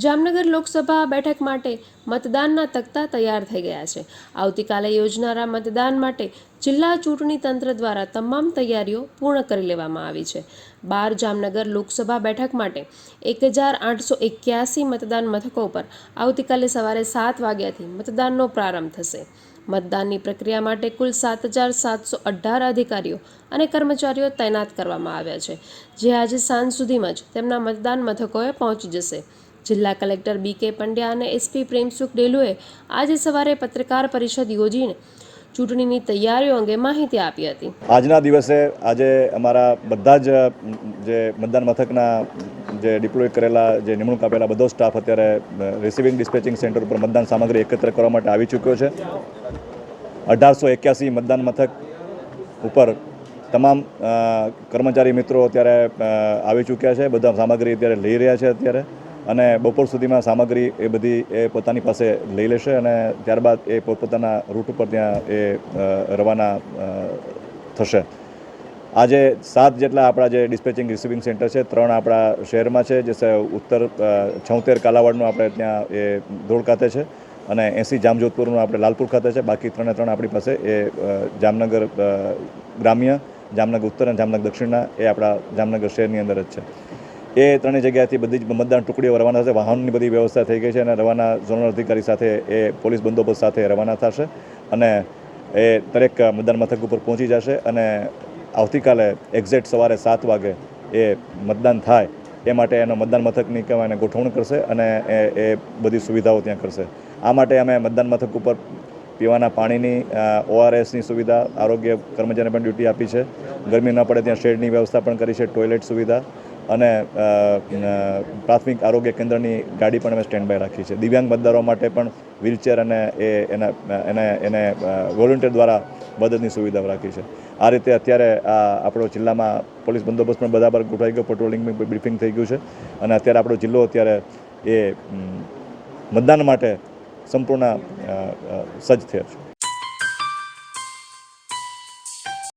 જામનગર લોકસભા બેઠક માટે મતદાનના તકતા તૈયાર થઈ ગયા છે. આવતીકાલે યોજનારા મતદાન માટે જિલ્લા ચૂંટણી તંત્ર દ્વારા તમામ તૈયારીઓ પૂર્ણ કરી લેવામાં આવી છે. બાર જામનગર લોકસભા બેઠક માટે એક હજાર આઠસો એક્યાસી મતદાન મથકો પર આવતીકાલે સવારે સાત વાગ્યાથી મતદાનનો પ્રારંભ થશે. મતદાનની પ્રક્રિયા માટે કુલ સાત હજાર સાતસો અઢાર અધિકારીઓ અને કર્મચારીઓ તૈનાત કરવામાં આવ્યા છે. જે આજે સાંજ સુધીમાં જ તેમના મતદાન મથકોએ પહોંચી જશે. જિલ્લા કલેક્ટર બી કે પંડ્યા અને એસપી પ્રેમસુખ ડેલુએ આજે સવારે પત્રકાર પરિષદ યોજીને ચૂંટણીની તૈયારીઓ અંગે માહિતી આપી હતી. આજના દિવસે આજે અમારા બધા જ જે મતદાન મથકના જે ડિપ્લોય કરેલા, જે નિમણૂક આપેલા બધો સ્ટાફ અત્યારે રિસીવિંગ ડિસ્પેચિંગ સેન્ટર ઉપર મતદાન સામગ્રી એકત્ર કરવા માટે આવી ચૂક્યો છે. અઢારસો એક્યાસી મતદાન મથક ઉપર તમામ કર્મચારી મિત્રો અત્યારે આવી ચૂક્યા છે. બધા સામગ્રી અત્યારે લઈ રહ્યા છે અત્યારે. અને બપોર સુધીમાં સામગ્રી એ બધી એ પોતાની પાસે લઈ લેશે અને ત્યારબાદ એ પોતપોતાના રૂટ ઉપર ત્યાં એ રવાના થશે. આજે સાત જેટલા આપણા જે ડિસ્પેચિંગ રિસીવિંગ સેન્ટર છે, ત્રણ આપણા શહેરમાં છે, જે ઉત્તર છોતેર કાલાવાડનું આપણે ત્યાં એ ધોળ ખાતે છે અને એંસી જામજોધપુરનું આપણે લાલપુર ખાતે છે. બાકી ત્રણે ત્રણ આપણી પાસે એ જામનગર ગ્રામ્ય, જામનગર ઉત્તર અને જામનગર દક્ષિણના એ આપણા જામનગર શહેરની અંદર જ છે. એ ત્રણેય જગ્યાએથી બધી જ મતદાન ટુકડીઓ રવાના થશે. વાહનની બધી વ્યવસ્થા થઈ ગઈ છે અને રવાના ઝોનલ અધિકારી સાથે એ પોલીસ બંદોબસ્ત સાથે રવાના થશે અને એ દરેક મતદાન મથક ઉપર પહોંચી જશે અને આવતીકાલે એક્ઝેક્ટ સવારે સાત વાગે એ મતદાન થાય એ માટે એનો મતદાન મથકની કહેવાય એને ગોઠવણ કરશે અને એ એ બધી સુવિધાઓ ત્યાં કરશે. આ માટે અમે મતદાન મથક ઉપર પીવાના પાણીની ઓઆરએસની સુવિધા, આરોગ્ય કર્મચારીને પણ ડ્યુટી આપી છે. ગરમી ન પડે, ત્યાં શેડની વ્યવસ્થા પણ કરી છે, ટોયલેટ સુવિધા અને પ્રાથમિક આરોગ્ય કેન્દ્રની ગાડી પણ અમે સ્ટેન્ડ બાય રાખી છે. દિવ્યાંગ મતદારો માટે પણ વ્હીલચેર અને એ, એના, એને એને વોલન્ટિયર દ્વારા મદદની સુવિધાઓ રાખી છે. આ રીતે અત્યારે આ આપણો જિલ્લામાં પોલીસ બંદોબસ્ત પણ બધા પર ગોઠવાઈ ગયો પેટ્રોલિંગ બ્રીફિંગ થઈ ગયું છે. અને અત્યારે આપણો જિલ્લો અત્યારે, એ મતદાન માટે સંપૂર્ણ સજ્જ થયો છે.